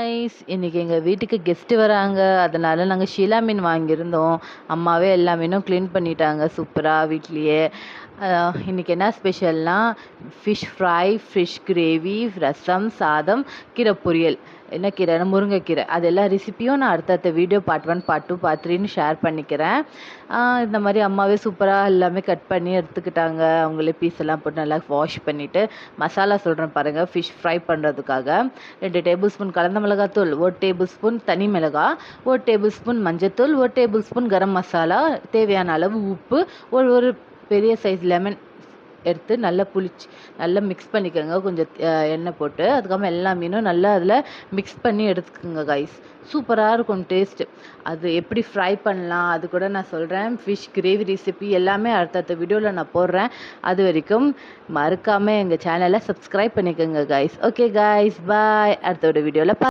Guys இன்றைக்கி எங்கள் வீட்டுக்கு கெஸ்ட்டு வராங்க. அதனால் நாங்கள் ஷீலா மீன் வாங்கியிருந்தோம். அம்மாவே எல்லா மீனும் க்ளீன் பண்ணிட்டாங்க. சூப்பராக வீட்லேயே. இன்றைக்கி என்ன ஸ்பெஷல்னால் ஃபிஷ் ஃப்ரை ஃபிஷ் கிரேவி ரசம் சாதம் கீரை பொரியல். என்ன கீரை? முருங்கைக்கீரை. அது எல்லா ரெசிப்பியும் நான் அடுத்தடுத்த video part one part two part த்ரீன்னு ஷேர் பண்ணிக்கிறேன். இந்த மாதிரி அம்மாவே சூப்பராக எல்லாமே கட் பண்ணி எடுத்துக்கிட்டாங்க. அவங்களே பீஸ் எல்லாம் போட்டு நல்லா வாஷ் பண்ணிவிட்டு மசாலா சொல்கிறேன் பாருங்கள் ஃபிஷ் ஃப்ரை பண்ணுறதுக்காக ரெண்டு டேபிள் ஸ்பூன் கலந்த மிளகாத்தூள் ஒரு டேபிள் ஸ்பூன் தனி மிளகாய் ஒரு டேபிள் ஸ்பூன் மஞ்சத்தூள் ஒரு டேபிள் ஸ்பூன் கரம் மசாலா தேவையான அளவு உப்பு ஒரு ஒரு பெரிய சைஸ் லெமன் எடுத்து நல்லா புளிச்சு நல்லா மிக்ஸ் பண்ணிக்கோங்க. கொஞ்சம் எண்ணெய் போட்டு. அதுக்கப்புறம் எல்லா மீனும் நல்லா அதில் மிக்ஸ் பண்ணி எடுத்துக்கோங்க கைஸ் சூப்பராக இருக்கும் டேஸ்ட்டு அது எப்படி ஃப்ரை பண்ணலாம் அது கூட நான் சொல்கிறேன் ஃபிஷ் கிரேவி ரெசிபி எல்லாமே அடுத்தடுத்த வீடியோவில் நான் போடுறேன். அது வரைக்கும் மறக்காமல் எங்கள் சேனலை சப்ஸ்கிரைப் பண்ணிக்கோங்க கைஸ் ஓகே கைஸ் பாய் அடுத்தோட வீடியோவில்